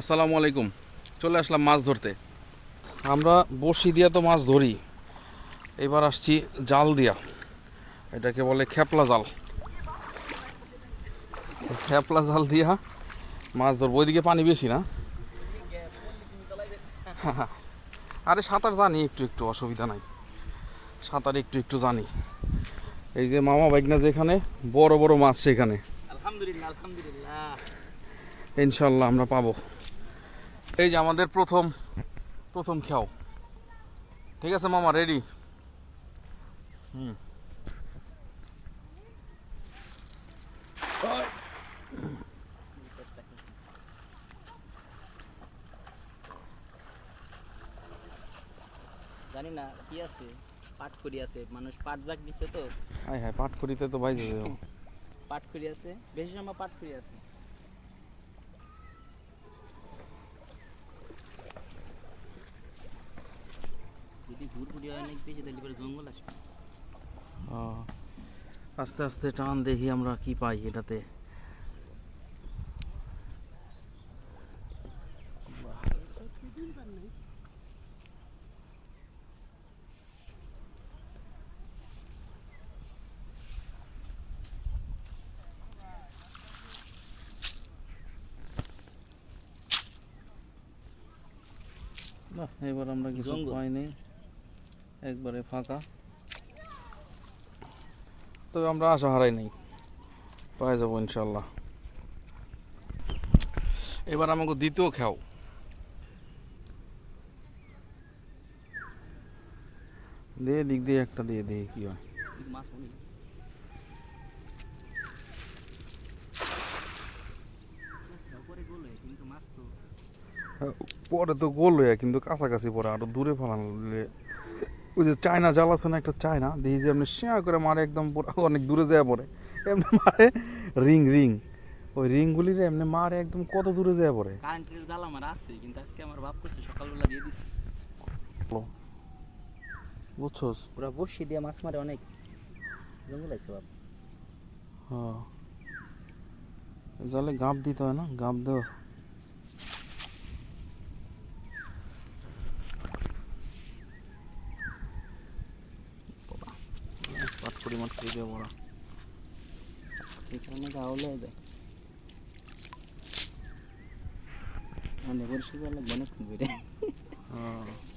আসসালামু আলাইকুম। চলে আসলাম মাছ ধরতে। আমরা বড়শি দিয়া তো মাছ ধরি। এবার আসছি জাল দিয়া। এটাকে বলে খেপলা জাল। খেপলা জাল দিয়া মাছ ধরবো। ওইদিকে পানি বেশি না। আরে সাঁতার জানি একটু একটু অসুবিধা নাই। সাঁতার একটু একটু জানি। এই যে মামা বাইকনা যেখানে বড় বড় মাছ সেখানে। আলহামদুলিল্লাহ আলহামদুলিল্লাহ। ইনশাল্লাহ আমরা পাবো। এই যে আমাদের প্রথম প্রথম খেয়াও। ঠিক আছে মামা রেডি হুম। জানি না কি আছে? পাট করি আছে। মানুষ পাট জাগ দিছে তো। হাই হাই পাট করিতে তো বাইজে যাও পাট করি আছে। বেশি সময় পাট করি আছে। যদি ঘুরঘুরি হয় অনেক বেশি তাহলে পরে জঙ্গল আসবে আহ, আস্তে আস্তে টান দেখি আমরা কি পাই এটাতে না এবার আমরা কিছু জঙ্গল। পাইনি একবারে ফাঁকা। তবে আমরা আশা হারাই নেই। পাই যাব ইনশাল্লাহ এবার আমাকে দ্বিতীয় খাও। দিয়ে দিক দিয়ে একটা দিয়ে দিয়ে কি হয়? পরে তো গোল হয়ে কিন্তু কাছাকাছি পরে আরও দূরে ফেলালে ওই যে চায়না জাল আছে না একটা চায়না দেখি যে এমনি শেয়া করে মারে একদম পুরো অনেক দূরে যায় পড়ে। এমনি মারে রিং রিং। ওই রিংগুলির এমনি মারে একদম কত দূরে যায় পড়ে। কারেন্টের জাল আমার আছে কিন্তু আজকে আমার বাপ করছে সকালবেলা দিয়ে দিছে। বুঝছোস? ওরা বসি দিয়ে মাছ মারে অনেক। জঙ্গল আছে বাপ। হ্যাঁ। জালে গাপ দিতে হয় না গাপ দেওয়া। পাট করি মাট করে দিয়ে বড়া এখানে গাওলে যায় মানে বর্ষি গেলে অনেক করে হ্যাঁ